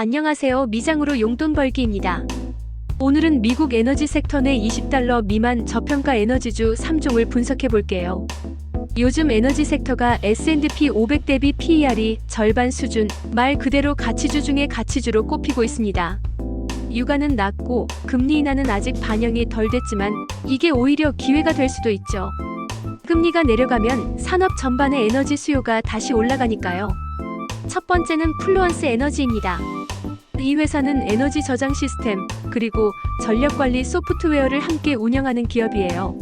안녕하세요. 미장으로 용돈 벌기입니다. 오늘은 미국 에너지 섹터 내 20달러 미만 저평가 에너지주 3종을 분석해 볼게요. 요즘 에너지 섹터가 S&P 500 대비 PER이 절반 수준, 말 그대로 가치주 중에 가치주로 꼽히고 있습니다. 유가는 낮고 금리 인하는 아직 반영이 덜 됐지만 이게 오히려 기회가 될 수도 있죠. 금리가 내려가면 산업 전반의 에너지 수요가 다시 올라가니까요. 첫 번째는 플루언스 에너지입니다. 이 회사는 에너지 저장 시스템, 그리고 전력 관리 소프트웨어를 함께 운영하는 기업이에요.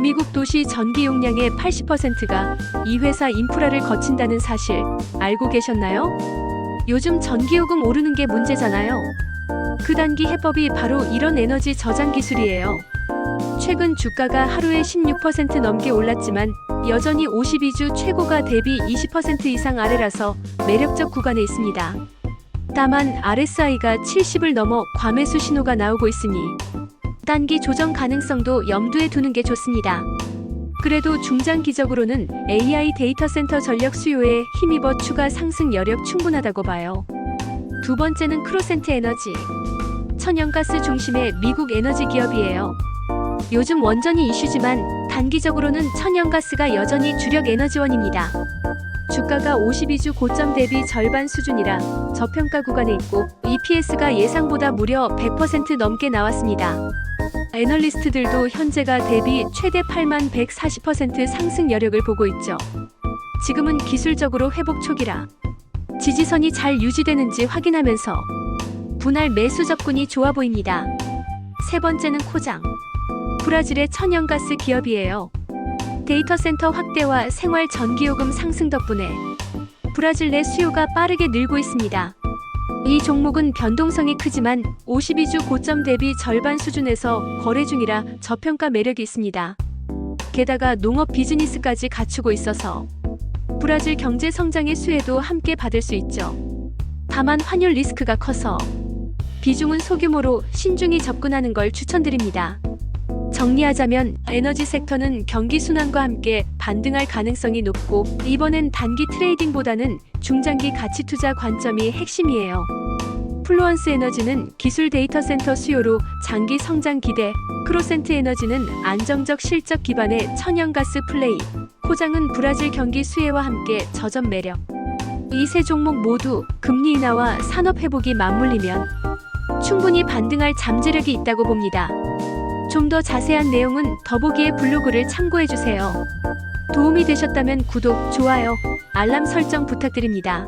미국 도시 전기 용량의 80%가 이 회사 인프라를 거친다는 사실 알고 계셨나요? 요즘 전기요금 오르는 게 문제잖아요. 그 단기 해법이 바로 이런 에너지 저장 기술이에요. 최근 주가가 하루에 16% 넘게 올랐지만 여전히 52주 최고가 대비 20% 이상 아래라서 매력적 구간에 있습니다. 다만 RSI가 70을 넘어 과매수 신호가 나오고 있으니 단기 조정 가능성도 염두에 두는 게 좋습니다. 그래도 중장기적으로는 AI 데이터 센터 전력 수요에 힘입어 추가 상승 여력 충분하다고 봐요. 두 번째는 크로센트 에너지. 천연가스 중심의 미국 에너지 기업이에요. 요즘 원전이 이슈지만 단기적으로는 천연가스가 여전히 주력 에너지원입니다. 주가가 52주 고점 대비 절반 수준이라 저평가 구간에 있고 EPS가 예상보다 무려 100% 넘게 나왔습니다. 애널리스트들도 현재가 대비 최대 8만 140% 상승 여력을 보고 있죠. 지금은 기술적으로 회복 초기라 지지선이 잘 유지되는지 확인하면서 분할 매수 접근이 좋아 보입니다. 세 번째는 코장. 브라질의 천연가스 기업이에요. 데이터 센터 확대와 생활 전기요금 상승 덕분에 브라질 내 수요가 빠르게 늘고 있습니다. 이 종목은 변동성이 크지만 52주 고점 대비 절반 수준에서 거래 중이라 저평가 매력이 있습니다. 게다가 농업 비즈니스까지 갖추고 있어서 브라질 경제 성장의 수혜도 함께 받을 수 있죠. 다만 환율 리스크가 커서 비중은 소규모로 신중히 접근하는 걸 추천드립니다. 정리하자면 에너지 섹터는 경기 순환과 함께 반등할 가능성이 높고 이번엔 단기 트레이딩보다는 중장기 가치 투자 관점이 핵심이에요. 플루언스 에너지는 기술 데이터 센터 수요로 장기 성장 기대, 크로센트 에너지는 안정적 실적 기반의 천연가스 플레이, 코장은 브라질 경기 수혜와 함께 저점 매력. 이 세 종목 모두 금리 인하와 산업 회복이 맞물리면 충분히 반등할 잠재력이 있다고 봅니다. 좀 더 자세한 내용은 더보기의 블로그를 참고해 주세요. 도움이 되셨다면 구독, 좋아요, 알람 설정 부탁드립니다.